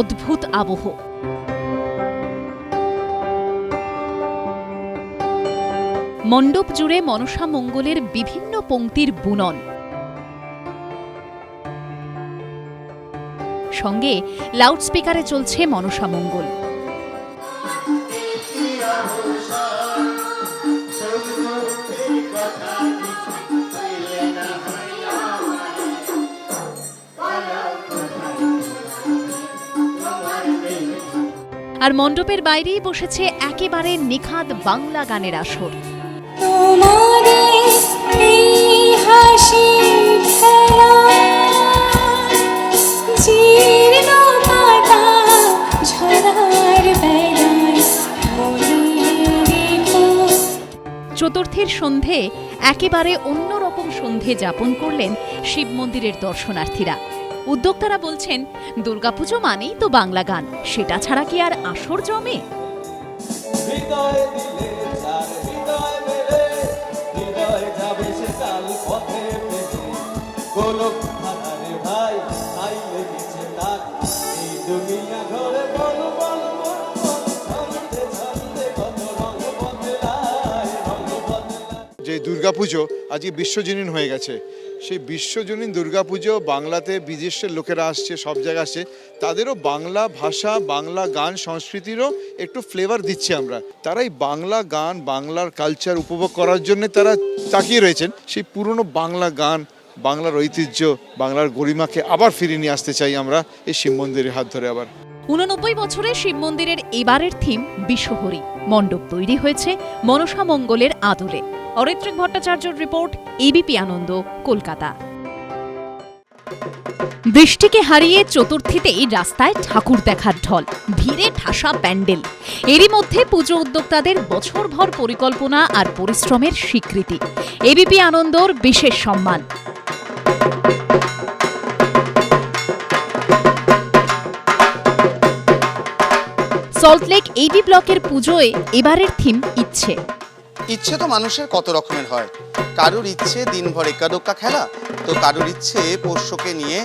অদ্ভুত আবহ। মণ্ডপ জুড়ে মনসা মঙ্গলের বিভিন্ন পংক্তির বুনন। সঙ্গে লাউডস্পিকারে চলছে মনসা মঙ্গল। আর মণ্ডপের বাইরেই বসেছে একেবারে নিখাদ বাংলা গানের আসর। চতুর্থীর সন্ধে একেবারে অন্যরকম সন্ধে যাপন করলেন শিব মন্দিরের দর্শনার্থীরা। উদ্যোক্তারা বলছেন দুর্গাপুজো মানেই তো বাংলা গান সেটা ছাড়া কি আর আসর জমে? দুর্গাপুজো আজকে বিশ্বজনীন হয়ে গেছে। সেই বিশ্বজনীন দুর্গাপুজো বাংলাতে বিদেশের লোকেরা আসছে, সব জায়গায় আসছে। তাদেরও বাংলা ভাষা, বাংলা গান, সংস্কৃতিরও একটু ফ্লেভার দিচ্ছে আমরা। তারাই বাংলা গান, বাংলার কালচার উপভোগ করার জন্য তারা তাকিয়ে রয়েছেন। সেই পুরনো বাংলা গান, বাংলার ঐতিহ্য, বাংলার গরিমাকে আবার ফিরিয়ে নিয়ে আসতে চাই আমরা এই শিব মন্দিরের হাত ধরে আবার। উননব্বই বছরে শিব মন্দিরের এবারের থিম বিশ্বহরি। মণ্ডপ তৈরি হয়েছে মনসা মঙ্গলের আদলে। অরিত্রিক ভট্টাচার্যর রিপোর্ট এবিপি আনন্দ, কলকাতা। বৃষ্টিকে হারিয়ে চতুর্থীতেই রাস্তায় ঠাকুর দেখার ঢল, ভিড়ে ঠাসা প্যান্ডেল। এরই মধ্যে পুজো উদ্যোক্তাদের বছরভর পরিকল্পনা আর পরিশ্রমের স্বীকৃতি। এবিপি আনন্দর বিশেষ সম্মান। সল্টলেক এইডি ব্লকের পুজোয় এবারের থিম ইচ্ছে। ইচ্ছে তো মানুষের কত রকমের হয়। কারুর ইচ্ছে দিনভর একাদোক্কা খেলা, তো কারুর ইচ্ছে পোষ্যকে নিয়ে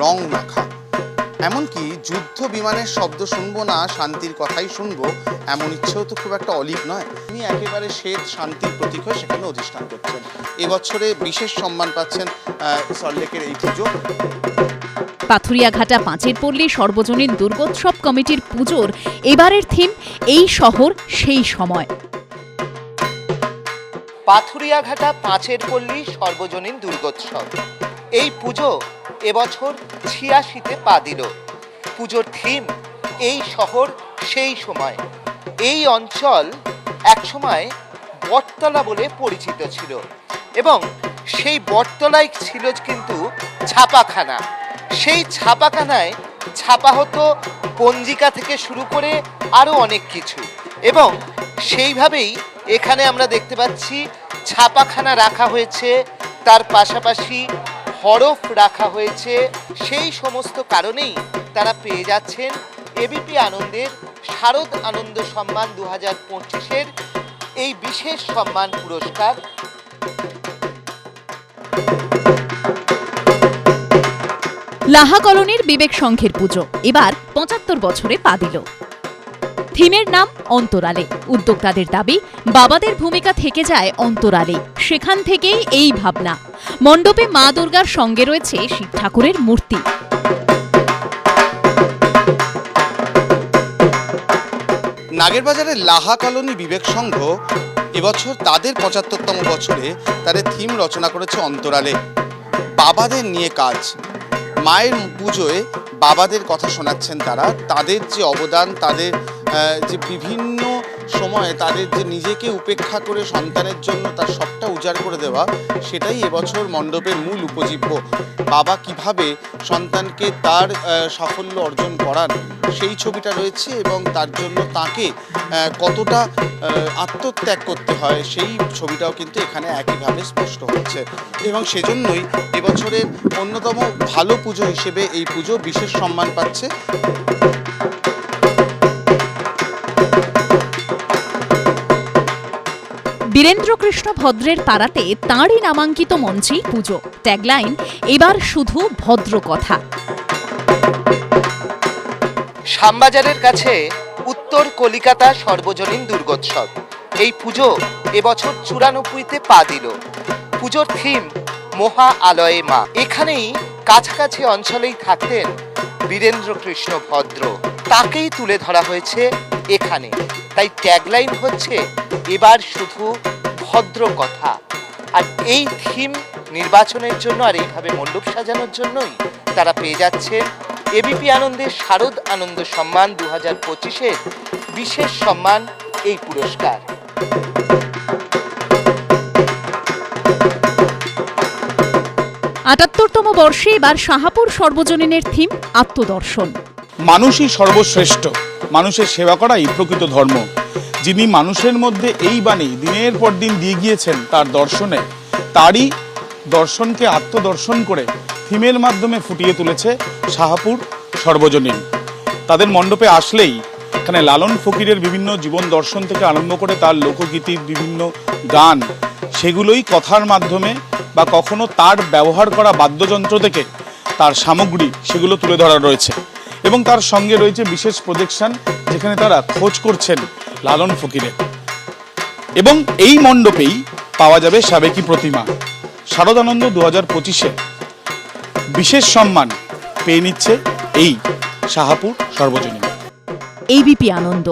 রং মাখা। এমনকি যুদ্ধ বিমানের শব্দ শুনব না শান্তির কথাই শুনব এমন ইচ্ছেও তো খুব একটা অলিক নয়। তিনি একেবারে শ্বেত শান্তির প্রতীক হয়ে সেখানে অধিষ্ঠান করছেন। এবছরে বিশেষ সম্মান পাচ্ছেন সল্টলেকের এই পুজো। পাথুরিয়াঘাটা পাঁচের পল্লী সর্বজনীন দুর্গোৎসব কমিটির পুজোর এবারের থিম এই শহর সেই সময়। পাথুরিয়াঘাটা পাঁচের পল্লী সর্বজনীন দুর্গোৎসব। এই পুজো এবছর ছিয়াশিতে পা দিল। পুজোর থিম এই শহর সেই সময়। এই অঞ্চল একসময় বটতলা বলে পরিচিত ছিল এবং সেই বটতলায় ছিল কিন্তু ছাপাখানা। সেই ছাপাখানায় ছাপা হতো পঞ্জিকা থেকে শুরু করে আরও অনেক কিছু এবং সেইভাবেই এখানে আমরা দেখতে পাচ্ছি ছাপাখানা রাখা হয়েছে। তার পাশাপাশি হরফ রাখা হয়েছে। সেই সমস্ত কারণেই তারা পেয়ে যাচ্ছেন এবিপি আনন্দের শারদ আনন্দ সম্মান দু হাজার পঁচিশের এই বিশেষ সম্মান পুরস্কার। লাহা কলোনির বিবেক সংঘের পুজো এবার পঁচাত্তর বছরে পা দিল। থিমের নাম অন্তরালে। উদ্যোক্তাদের দাবি, বাবাদের ভূমিকা থেকে যায় অন্তরালে সেখান থেকেই এই ভাবনা। মণ্ডপে মা দুর্গার সঙ্গে রয়েছে শিব ঠাকুরের মূর্তি। নাগেরবাজারের লাহা কলোনি বিবেক সংঘ এবছর তাদের পঁচাত্তরতম বছরে তাদের থিম রচনা করেছে অন্তরালে। বাবাদের নিয়ে কাজ। মায়ের পুজোয় বাবাদের কথা শোনাচ্ছেন তারা। তাদের যে অবদান, তাদের যে বিভিন্ন সময়ে তাদের যে নিজেকে উপেক্ষা করে সন্তানের জন্য তার সবটা উজাড় করে দেওয়া, সেটাই এবছর মণ্ডপের মূল উপজীব্য। বাবা কীভাবে সন্তানকে তার সাফল্য অর্জন করান, সেই ছবিটা রয়েছে এবং তার জন্য তাকে কতটা আত্মত্যাগ করতে হয়, সেই ছবিটাও কিন্তু এখানে একইভাবে স্পষ্ট হচ্ছে। এবং সেজন্যই এবছরের অন্যতম ভালো পুজো হিসেবে এই পুজো বিশেষ সম্মান পাচ্ছে। বীরেন্দ্রকৃষ্ণ ভদ্রের পাড়াতে তাঁরই নামাঙ্কিত মঞ্চেই পুজো। ট্যাগলাইন এবার শুধু ভদ্র কথা। শ্যামবাজারের কাছে উত্তর কলিকাতা সর্বজনীন দুর্গোৎসব। এই পুজো এবছর চুরানব্বইতে পা দিল। পুজোর থিম মহা আলয়ে মা। এখানেই কাছাকাছি অঞ্চলেই থাকতেন বীরেন্দ্র কৃষ্ণ ভদ্র। তাকেই তুলে ধরা হয়েছে এখানে। তাই ট্যাগলাইন হচ্ছে এবার শুধু ভদ্র কথা। আর এই থিম নির্বাচনের জন্য আর এইভাবে মণ্ডপ সাজানোর জন্যই তারা পেয়ে যাচ্ছেন এবিপি আনন্দের শারদ আনন্দ সম্মান দু হাজার পঁচিশের বিশেষ সম্মান এই পুরস্কার। আটাত্তরতম বর্ষে এবার শাহাপুর সর্বজনীনের থিম আত্মদর্শন। মানুষই সর্বশ্রেষ্ঠ। মানুষের সেবা করাই প্রকৃত ধর্ম। যিনি মানুষের মধ্যে এই বাণী দিনের পর দিন দিয়ে গিয়েছেন, তার দর্শনে, তারই দর্শনকে আত্মদর্শন করে থিমের মাধ্যমে ফুটিয়ে তুলেছে শাহাপুর সর্বজনীন। তাদের মণ্ডপে আসলেই এখানে লালন ফকিরের বিভিন্ন জীবন দর্শন থেকে আরম্ভ করে তার লোকগীতির বিভিন্ন গান, সেগুলোই কথার মাধ্যমে বা কখনো তার ব্যবহার করা বাদ্যযন্ত্র থেকে তার সামগ্রী সেগুলো তুলে ধরা রয়েছে। এবং তার সঙ্গে রয়েছে বিশেষ প্রজেকশন যেখানে তারা খোঁজ করছেন লালন ফকিরের। এবং এই মণ্ডপেই পাওয়া যাবে সাবেকি প্রতিমা। শারদানন্দ দু হাজার পঁচিশে বিশেষ সম্মান পেয়ে নিচ্ছে এই শাহাপুর সর্বজনীন। এবিপি আনন্দ।